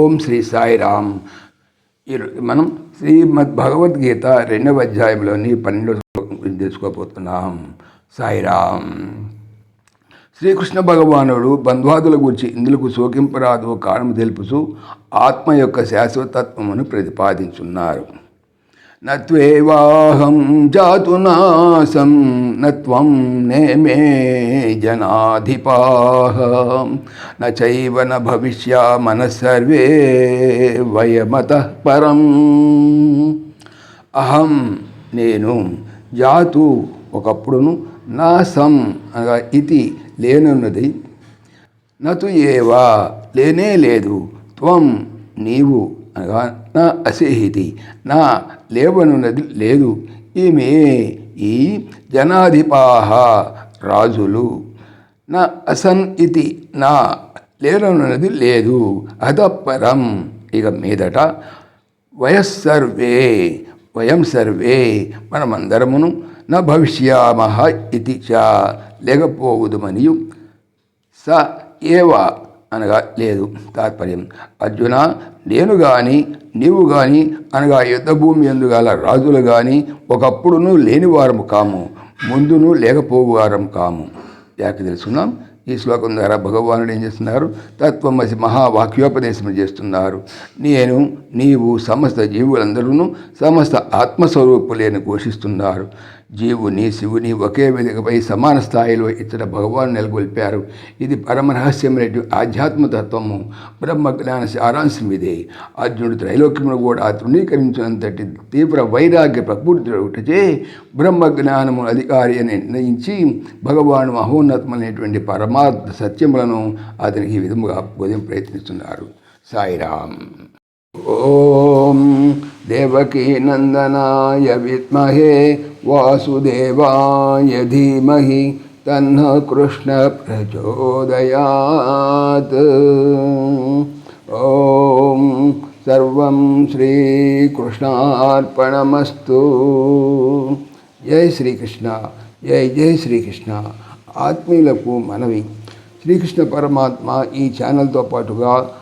ఓం శ్రీ సాయిరామ్ మనం శ్రీమద్ భగవద్గీత రెండవ అధ్యాయంలోని పన్నెండవ శ్లోకం గురించి తెలుసుకోబోతున్నాం. సాయిరామ్ శ్రీకృష్ణ భగవానుడు బంధ్వాదుల గురించి ఇందులకు శోకింపరాదు కారణం తెలుపుతూ ఆత్మ యొక్క శాశ్వతత్వమును ప్రతిపాదించున్నారు. నత్వేవాహం జాతునాసం నత్వం నేమే జనాధిపాహ నైవ న భవిష్యామన సర్వే వయమత పరం. అహం నేను జాతు ఒకప్పుడును నాసం అనగా ఇది లేనున్నది. నతు ఏవా లేనే లేదు త్వం నీవు అనగా నా అసేహితి నా లేవనున్నది లేదు. ఈమె ఈ జనాధిపాహ రాజులు. నా అసన్ ఇది నా లేవనున్నది లేదు. అధపరం. ఇక మీదట వయస్సర్వే వయం సర్వే మనమందరమును నా భవిష్యామహ ఇది చ లేకపోవుదుమనియు. స ఏవ అనగా లేదు. తాత్పర్యం. అర్జున నేను కానీ నీవు కానీ అనగా యుద్ధభూమి ఎందుగల రాజులు కానీ ఒకప్పుడును లేనివారము కాము ముందును లేకపోవారం కాము. యాక తెలుసుకున్నాం ఈ శ్లోకం ద్వారా భగవానుడు ఏం చేస్తున్నారు? తత్వమసి మహావాక్యోపదేశం చేస్తున్నారు. నేను నీవు సమస్త జీవులందరూ సమస్త ఆత్మస్వరూపులేని ఘోషిస్తున్నారు. జీవుని శివుని ఒకే వేదికపై సమాన స్థాయిలో ఇతర భగవాన్ నెలకొల్పారు. ఇది పరమరహస్యమైన ఆధ్యాత్మతత్వము. బ్రహ్మజ్ఞాన సారాంశం ఇదే. అర్జునుడు త్రైలోక్యమును కూడా తృణీకరించినంతటి తీవ్ర వైరాగ్య ప్రకృతి ఒకటిచే బ్రహ్మజ్ఞానము అధికారి అని నిర్ణయించి భగవాను మహోన్నతమైనటువంటి పరమార్థ సత్యములను అతనికి ఈ విధముగా బోధం ప్రయత్నిస్తున్నారు. సాయిరామ్. ఓం దేవకీనందనాయ విద్మహే వాసుదేవాయ ధీమహి తన్న కృష్ణ ప్రచోదయాత్ ఓం సర్వం శ్రీకృష్ణార్పణమస్తు జై శ్రీకృష్ణ జై జై శ్రీకృష్ణ ఆత్మీయులకు మనవి శ్రీకృష్ణ పరమాత్మ ఈ ఛానల్తో పాటుగా